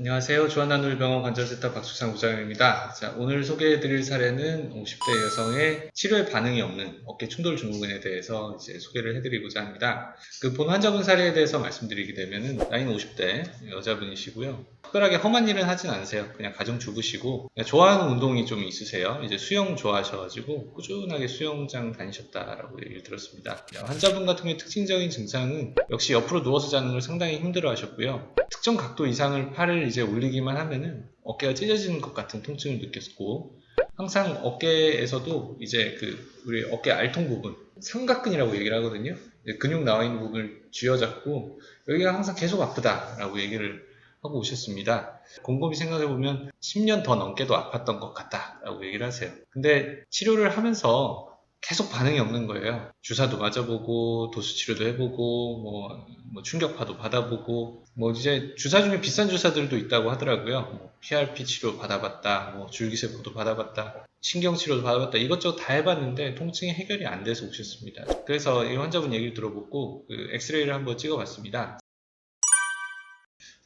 안녕하세요. 주한나누리병원 관절센터 박수창 부장입니다. 자, 오늘 소개해드릴 사례는 50대 여성의 치료에 반응이 없는 어깨 충돌 증후군에 대해서 이제 소개를 해드리고자 합니다. 그 본 환자분 사례에 대해서 말씀드리게 되면은 나이는 50대 여자분이시고요. 특별하게 험한 일은 하진 않으세요. 그냥 가정주부시고 그냥 좋아하는 운동이 좀 있으세요. 이제 수영 좋아하셔가지고 꾸준하게 수영장 다니셨다라고 얘기를 들었습니다. 환자분 같은 경우에 특징적인 증상은 역시 옆으로 누워서 자는 걸 상당히 힘들어하셨고요. 특정 각도 이상을 팔을 이제 올리기만 하면은 어깨가 찢어지는 것 같은 통증을 느꼈고 항상 어깨에서도 이제 그 우리 어깨 알통 부분 삼각근이라고 얘기를 하거든요. 근육 나와 있는 부분을 쥐어잡고 여기가 항상 계속 아프다라고 얘기를 하고 오셨습니다. 곰곰이 생각해보면 10년 더 넘게도 아팠던 것 같다라고 얘기를 하세요. 근데 치료를 하면서 계속 반응이 없는 거예요. 주사도 맞아보고 도수 치료도 해보고 뭐, 뭐 충격파도 받아보고 뭐 이제 주사 중에 비싼 주사들도 있다고 하더라고요. 뭐 PRP 치료 받아봤다, 뭐 줄기세포도 받아봤다, 신경 치료도 받아봤다 이것저것 다 해봤는데 통증이 해결이 안 돼서 오셨습니다. 그래서 이 환자분 얘기를 들어보고 그 엑스레이를 한번 찍어봤습니다.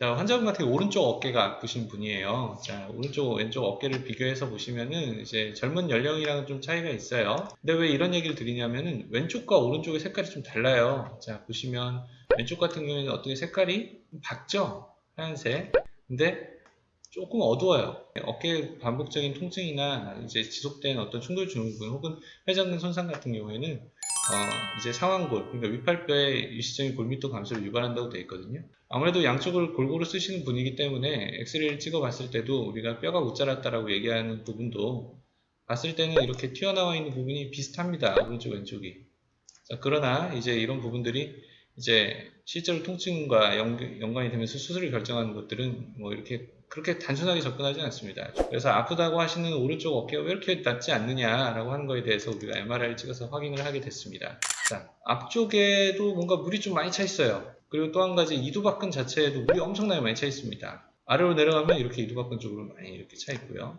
자, 환자분 같은 오른쪽 어깨가 아프신 분이에요. 자, 오른쪽, 왼쪽 어깨를 비교해서 보시면은 이제 젊은 연령이랑은 좀 차이가 있어요. 근데 왜 이런 얘기를 드리냐면은 왼쪽과 오른쪽의 색깔이 좀 달라요. 자, 보시면 왼쪽 같은 경우에는 어떻게 색깔이 좀 밝죠? 하얀색. 근데 조금 어두워요. 어깨 반복적인 통증이나 이제 지속된 어떤 충돌 증후군 혹은 회전근 손상 같은 경우에는 어, 이제 상완골, 그러니까 위팔뼈의 일시적인 골밀도 감소를 유발한다고 되어 있거든요. 아무래도 양쪽을 골고루 쓰시는 분이기 때문에 엑스레이를 찍어봤을 때도 우리가 뼈가 못 자랐다라고 얘기하는 부분도 봤을 때는 이렇게 튀어나와 있는 부분이 비슷합니다. 오른쪽 왼쪽이. 자, 그러나 이제 이런 부분들이 이제 실제로 통증과 연, 연관이 되면서 수술을 결정하는 것들은 뭐 이렇게 그렇게 단순하게 접근하지 않습니다. 그래서 아프다고 하시는 오른쪽 어깨가 왜 이렇게 낫지 않느냐라고 하는 거에 대해서 우리가 MRI를 찍어서 확인을 하게 됐습니다. 자, 앞쪽에도 뭔가 물이 좀 많이 차 있어요. 그리고 또 한 가지 이두박근 자체에도 물이 엄청나게 많이 차 있습니다. 아래로 내려가면 이렇게 이두박근 쪽으로 많이 이렇게 차 있고요.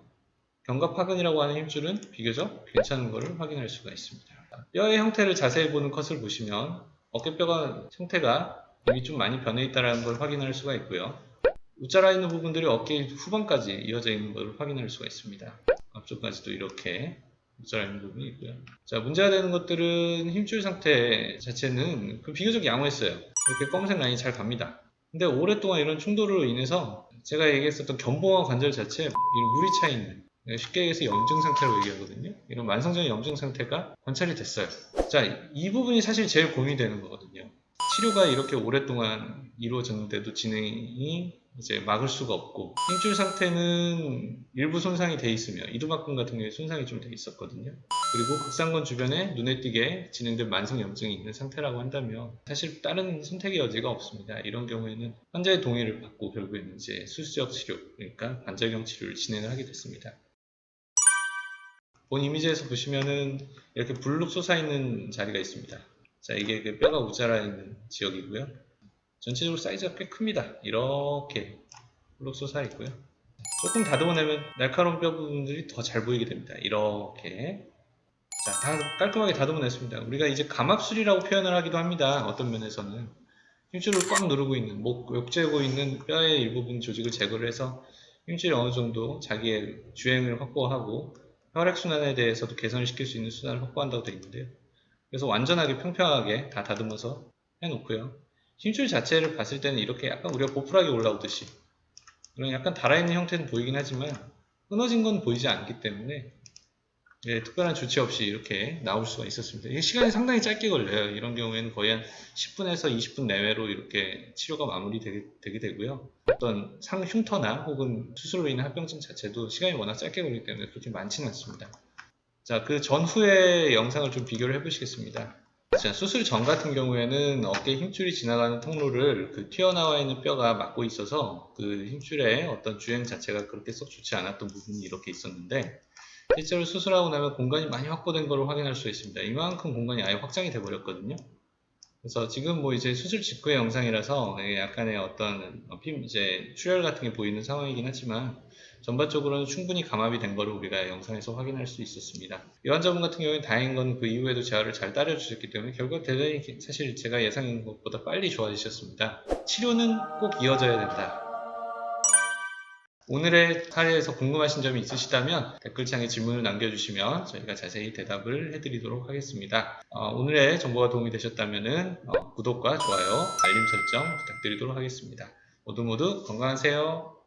견갑하근이라고 하는 힘줄은 비교적 괜찮은 것을 확인할 수가 있습니다. 뼈의 형태를 자세히 보는 컷을 보시면 어깨뼈가 형태가 이미 좀 많이 변해 있다는 걸 확인할 수가 있고요. 우짜라 있는 부분들이 어깨 후반까지 이어져 있는 것을 확인할 수가 있습니다. 앞쪽까지도 이렇게 우짜라 있는 부분이 있고요. 자, 문제가 되는 것들은 힘줄 상태 자체는 그 비교적 양호했어요. 이렇게 검은색 라인이 잘 갑니다. 근데 오랫동안 이런 충돌으로 인해서 제가 얘기했었던 견봉화 관절 자체에 이런 물이 차 있는 쉽게 얘기해서 염증 상태라고 얘기하거든요. 이런 만성적인 염증 상태가 관찰이 됐어요. 자, 이 부분이 사실 제일 고민이 되는 거거든요. 치료가 이렇게 오랫동안 이루어졌는데도 진행이 이제 막을 수가 없고 힘줄 상태는 일부 손상이 돼 있으며 이두박근 같은 경우에 손상이 좀 돼 있었거든요. 그리고 극상근 주변에 눈에 띄게 진행된 만성 염증이 있는 상태라고 한다면 사실 다른 선택의 여지가 없습니다. 이런 경우에는 환자의 동의를 받고 결국에는 이제 수술적 치료 그러니까 관절경 치료를 진행을 하게 됐습니다. 본 이미지에서 보시면은 이렇게 불룩 솟아 있는 자리가 있습니다. 자 이게 그 뼈가 우자라 있는 지역이고요. 전체적으로 사이즈가 꽤 큽니다. 이렇게 블록 솟아 있고요. 조금 다듬어내면 날카로운 뼈 부분들이 더 잘 보이게 됩니다. 이렇게 자, 다 깔끔하게 다듬어냈습니다. 우리가 이제 감압술이라고 표현을 하기도 합니다. 어떤 면에서는 힘줄을 꽉 누르고 있는 목 욕재고 있는 뼈의 일부분 조직을 제거를 해서 힘줄이 어느 정도 자기의 주행을 확보하고 혈액순환에 대해서도 개선을 시킬 수 있는 순환을 확보한다고 되어 있는데요. 그래서 완전하게 평평하게 다 다듬어서 해놓고요. 힘줄 자체를 봤을 때는 이렇게 약간 우리가 보풀하게 올라오듯이 이런 약간 달아있는 형태는 보이긴 하지만 끊어진 건 보이지 않기 때문에 예, 특별한 조치 없이 이렇게 나올 수가 있었습니다. 시간이 상당히 짧게 걸려요. 이런 경우에는 거의 한 10분에서 20분 내외로 이렇게 치료가 마무리되게 되게 되고요. 어떤 상 흉터나 혹은 수술로 인한 합병증 자체도 시간이 워낙 짧게 걸리기 때문에 그렇게 많지는 않습니다. 자, 그 전후의 영상을 좀 비교를 해보시겠습니다. 자, 수술 전 같은 경우에는 어깨 힘줄이 지나가는 통로를 그 튀어나와 있는 뼈가 막고 있어서 그 힘줄의 어떤 주행 자체가 그렇게 썩 좋지 않았던 부분이 이렇게 있었는데 실제로 수술하고 나면 공간이 많이 확보된 것을 확인할 수 있습니다. 이만큼 공간이 아예 확장이 돼 버렸거든요. 그래서 지금 뭐 이제 수술 직후의 영상이라서 약간의 어떤 이제 출혈 같은 게 보이는 상황이긴 하지만 전반적으로는 충분히 감압이 된 것을 우리가 영상에서 확인할 수 있었습니다. 이 환자분 같은 경우에 다행인 건 그 이후에도 재활을 잘 따라주셨기 때문에 결국 대단히 사실 제가 예상한 것보다 빨리 좋아지셨습니다. 치료는 꼭 이어져야 된다. 오늘의 사례에서 궁금하신 점이 있으시다면 댓글창에 질문을 남겨주시면 저희가 자세히 대답을 해드리도록 하겠습니다. 어, 오늘의 정보가 도움이 되셨다면 구독과 좋아요, 알림 설정 부탁드리도록 하겠습니다. 모두 모두 건강하세요.